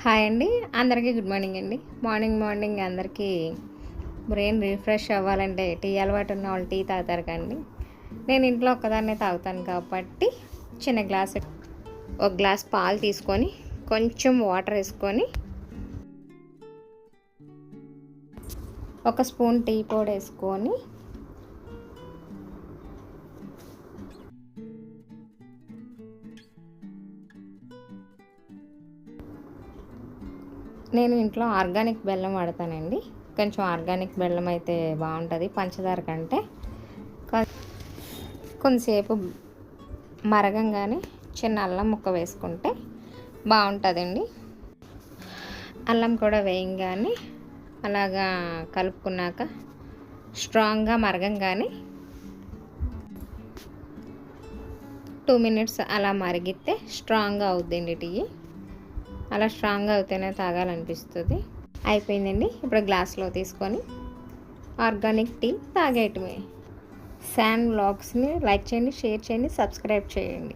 Hi అండి అందరికీ good morning అండి. మార్నింగ్ మార్నింగ్ అందరికీ బ్రెయిన్ రిఫ్రెష్ అవ్వాలంటే టీ అలవాటు ఉన్న వాళ్ళు టీ తాగుతారు కండి నేను ఇంట్లో ఒక్కదాన్నే తాగుతాను కాబట్టి చిన్న గ్లాస్ ఒక గ్లాస్ పాలు తీసుకొని కొంచెం వాటర్ వేసుకొని ఒక స్పూన్ టీ పొడి వేసుకొని నేను ఇంట్లో ఆర్గానిక్ బెల్లం వాడతానండి. కొంచెం ఆర్గానిక్ బెల్లం అయితే బాగుంటుంది పంచదార కంటే. కొ- కొంతసేపు మరగంగానే చిన్న అల్లం ముక్క వేసుకుంటే బాగుంటుందండి. అల్లం కూడా వేయంగానే అలాగా కలుపుకున్నాక స్ట్రాంగ్గా మరగంగానే టూ మినిట్స్ అలా మరిగితే స్ట్రాంగ్గా అవుద్దండి టీ. అలా స్ట్రాంగ్గా అవుతేనే తాగాలనిపిస్తుంది. అయిపోయిందండి. ఇప్పుడు గ్లాస్లో తీసుకొని ఆర్గానిక్ టీ తాగేయటమే. శాన్ బ్లాగ్స్ని లైక్ చేయండి షేర్ చేయండి సబ్స్క్రైబ్ చేయండి.